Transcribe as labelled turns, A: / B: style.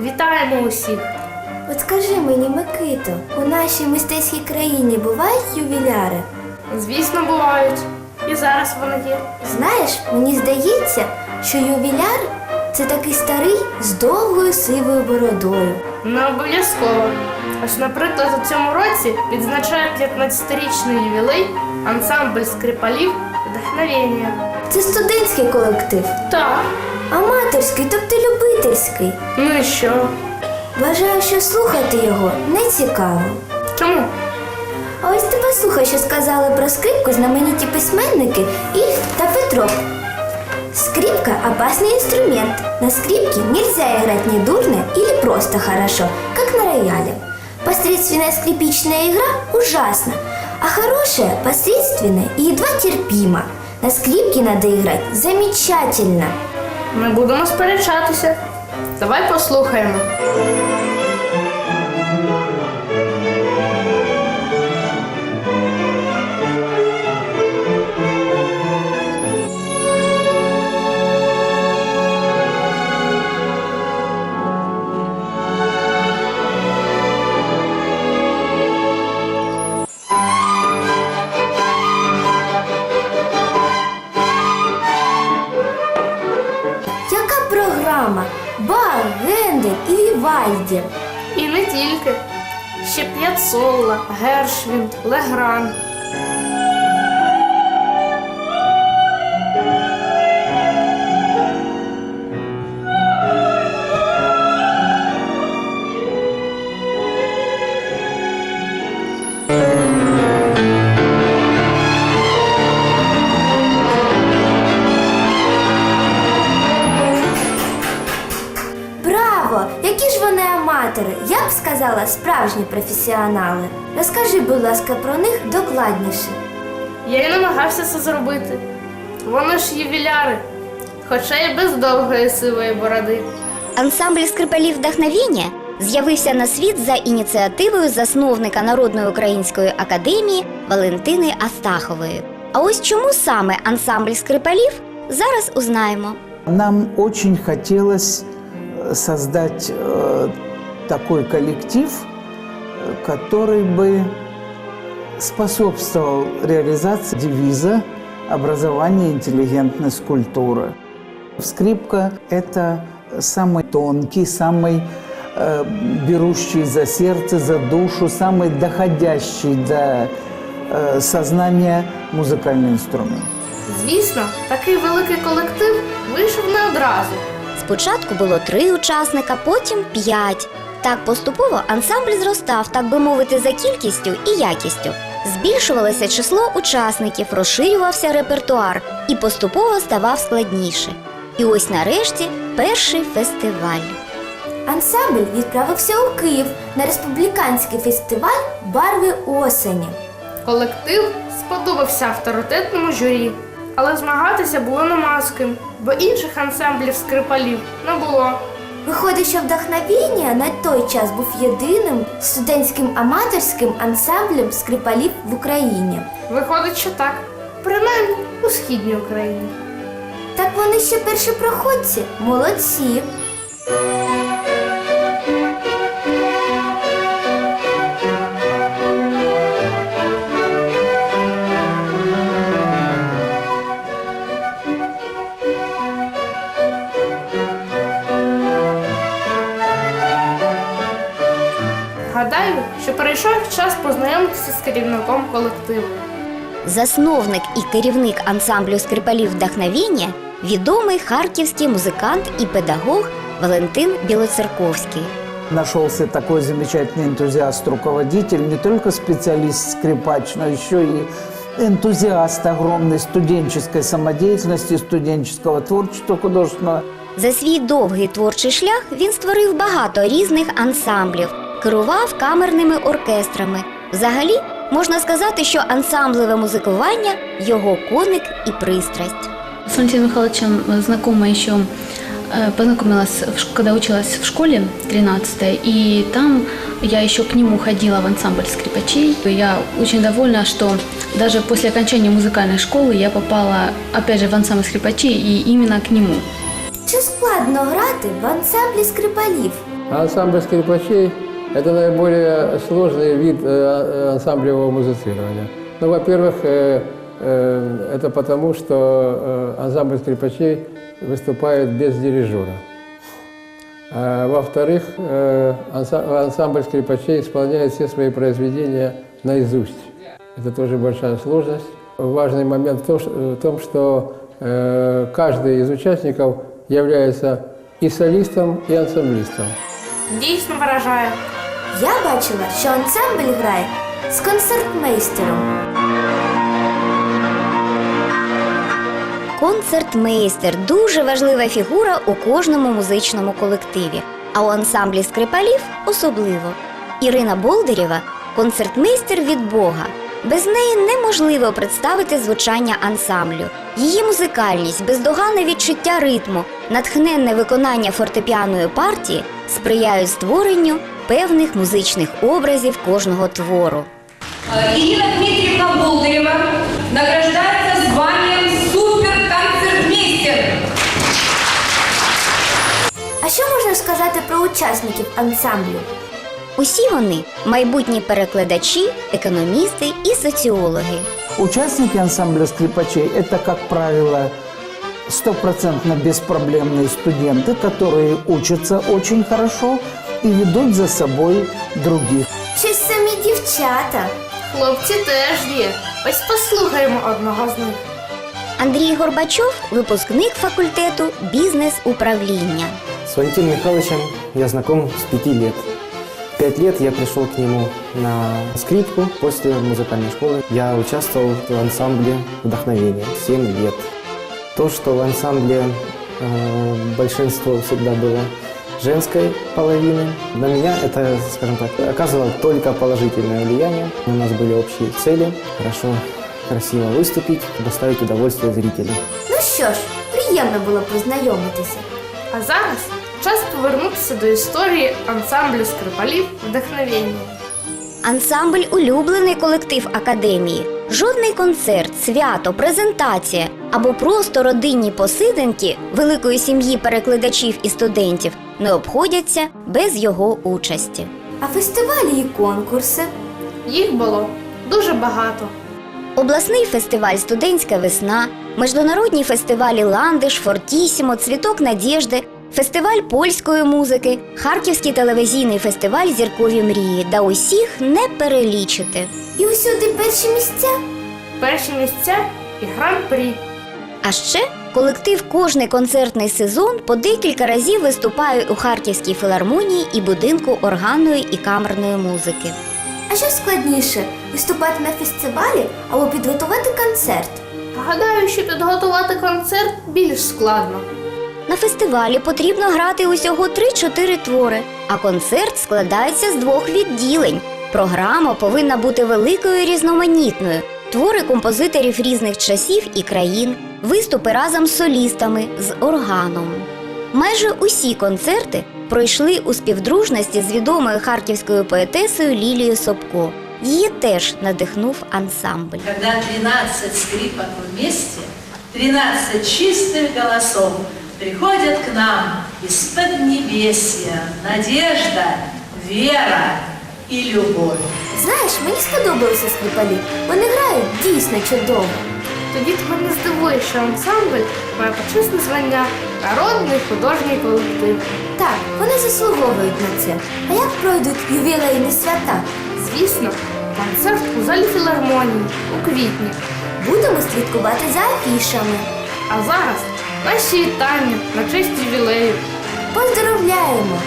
A: вітаємо усіх.
B: От скажи мені, Микито, у нашій мистецькій країні бувають ювіляри?
A: Звісно, бувають. І зараз вони є.
B: Знаєш, мені здається, що ювіляр це такий старий з довгою сивою бородою.
A: Не обов'язково. Ось, наприклад, у цьому році відзначає 15-річний ювілей ансамбль скрипалів вдохновення.
B: Це студентський колектив,
A: Так.
B: аматорський, тобто любительський.
A: Ну і що?
B: Вважаю, що слухати його не цікаво.
A: Чому?
B: А ось тебе слухай, що сказали про скрипку знамениті письменники Ільф та Петров. Скрипка – опасный инструмент. На скрипке нельзя играть недурно или просто хорошо, как на рояле. Посредственная скрипичная игра ужасна, а хорошая – посредственная и едва терпима. На скрипке надо играть замечательно.
A: Ми будемо сперечатися. Давай послухаємо.
B: Гендель і Вівальді.
A: І не тільки. Ще П'яцолла, Гершвін, Легран.
B: Я сказала, справжні професіонали. Розкажи, будь ласка, про них докладніше.
A: Я й намагався це зробити. Вони ж ювіляри, хоча й без довгої сивої бороди.
C: Ансамбль скрипалів вдохновення з'явився на світ за ініціативою засновника Народної української академії Валентини Астахової. А ось чому саме ансамбль скрипалів зараз узнаємо.
D: Нам очень хотелось э, создать э, такой коллектив, э, который бы способствовал реализации девиза образования интеллигентной скульптуры. Скрипка – это самый тонкий, самый э, берущий за сердце, за душу, самый доходящий до э, сознания музыкальный инструмент.
A: Звісно, такий великий колектив вийшов не одразу.
C: Спочатку було три учасника, потім п'ять. Так поступово ансамбль зростав, так би мовити, за кількістю і якістю. Збільшувалося число учасників, розширювався репертуар і поступово ставав складніше. І ось нарешті перший фестиваль.
B: Ансамбль відправився у Київ на республіканський фестиваль Барви осені.
A: Колектив сподобався авторитетному журі, але змагатися було нема з ким, бо інших ансамблів скрипалів не було.
B: Виходить, що вдохновіння на той час був єдиним студентським аматорським ансамблем скрипалів в Україні.
A: Виходить, що так, принаймні у східній Україні.
B: Так вони ще першопроходці, молодці.
A: Гадаю, що прийшов час познайомитися з керівником колективу.
C: Засновник і керівник ансамблю скрипалів вдохновення відомий харківський музикант і педагог Валентин Білоцерковський.
D: Нашелся такой замечательный энтузиаст, руководитель, не только специалист-скрипач, но еще и энтузиаст огромной студенческой самодеятельности, студенческого творчества художественного.
C: За свій довгий творчий шлях він створив багато різних ансамблів, керував камерними оркестрами. Взагалі, можна сказати, що ансамблеве музикування його коник і пристрасть.
E: С Валентином Михайловичем знакома еще, э, познакомилась, в ш- когда училась в школе 13 и там я еще к нему ходила в ансамбль скрипачей. Я очень довольна, что даже после окончания музыкальной школы я попала, опять же, в ансамбль скрипачей и именно к нему.
B: Чи складно грати в ансамблі скрипалів?
F: А ансамбль скрипачей – это наиболее сложный вид э, ансамблевого музицирования. Ну, во-первых, э, э, это потому, что э, ансамбль скрипачей выступает без дирижера. А, Во-вторых, э, анса- ансамбль скрипачей исполняет все свои произведения наизусть. Это тоже большая сложность. Важный момент в том, что э, каждый из участников является и солистом, и ансамблистом.
A: Дійсно вражає.
B: Я бачила, що ансамбль грає з концертмейстером.
C: Концертмейстер дуже важлива фігура у кожному музичному колективі, а у ансамблі скрипалів особливо. Ірина Болдирєва концертмейстер від Бога. Без неї неможливо представити звучання ансамблю. Її музикальність, бездоганне відчуття ритму, натхненне виконання фортепіаної партії сприяють створенню певних музичних образів кожного твору.
G: Ирина Дмитриевна Болдырева награждается званием суперконцертмейстер.
B: А що можна сказати про учасників ансамблю?
C: Усі вони майбутні перекладачі, економісти і соціологи.
D: Участники ансамбля скрипачей – это, как правило, стопроцентно беспроблемные студенты, которые учатся очень хорошо и ведут за собой других.
B: Щось самі дівчата.
A: Хлопці теж є. Ось послухаємо одного з них.
C: Андрій Горбачов випускник факультету бізнес-управління.
H: С Валентином Михайловичем я знаком с пяти лет. В Пять лет я пришел к нему на скрипку. После музыкальной школы я участвовал в ансамбле «Вдохновение» 7 лет. То, что в ансамбле э, большинство всегда было женской половины, на меня это, скажем так, оказывало только положительное влияние. У нас были общие цели, хорошо, красиво выступить, доставить удовольствие зрителям.
B: Ну що ж, приємно було познайомитися.
A: А зараз час повернутися до історії ансамблю скрипалів вдохновення.
C: Ансамбль улюблений колектив академії. Жодний концерт, свято, презентація або просто родинні посиденьки великої сім'ї перекладачів і студентів не обходяться без його участі.
B: А фестивалі і конкурси.
A: Їх було дуже багато.
C: Обласний фестиваль Студентська весна, міжнародні фестивалі Ландиш, Фортісімо, Цвіток Надєжди, фестиваль польської музики, Харківський телевізійний фестиваль Зіркові мрії, да усіх не перелічити.
B: І усюди перші місця.
A: Перші місця і гран-прі.
C: А ще колектив кожний концертний сезон по декілька разів виступає у Харківській філармонії і будинку органної і камерної музики.
B: А що складніше виступати на фестивалі або підготувати концерт?
A: Гадаю, що підготувати концерт більш складно.
C: На фестивалі потрібно грати усього 3-4 твори, а концерт складається з двох відділень. Програма повинна бути великою і різноманітною. Твори композиторів різних часів і країн, виступи разом з солістами, з органом. Майже усі концерти пройшли у співдружності з відомою харківською поетесою Лілією Собко. Її теж надихнув ансамбль.
I: Когда 13 скрипок вместе, 13 чистых голосов приходят к нам из-под небесья надежда, вера и любовь.
B: Знаєш, мені сподобалися скрипалі. Вони грають дійсно чудово.
A: Тоді тебе не здивує, що ансамбль має почесне звання народний художній колектив.
B: Так, вони заслуговують на це. А як пройдуть ювілейні свята?
A: Звісно, концерт у залі філармонії у квітні.
B: Будемо слідкувати за афішами.
A: А зараз наші вітання на честь ювілею.
B: Поздоровляємо!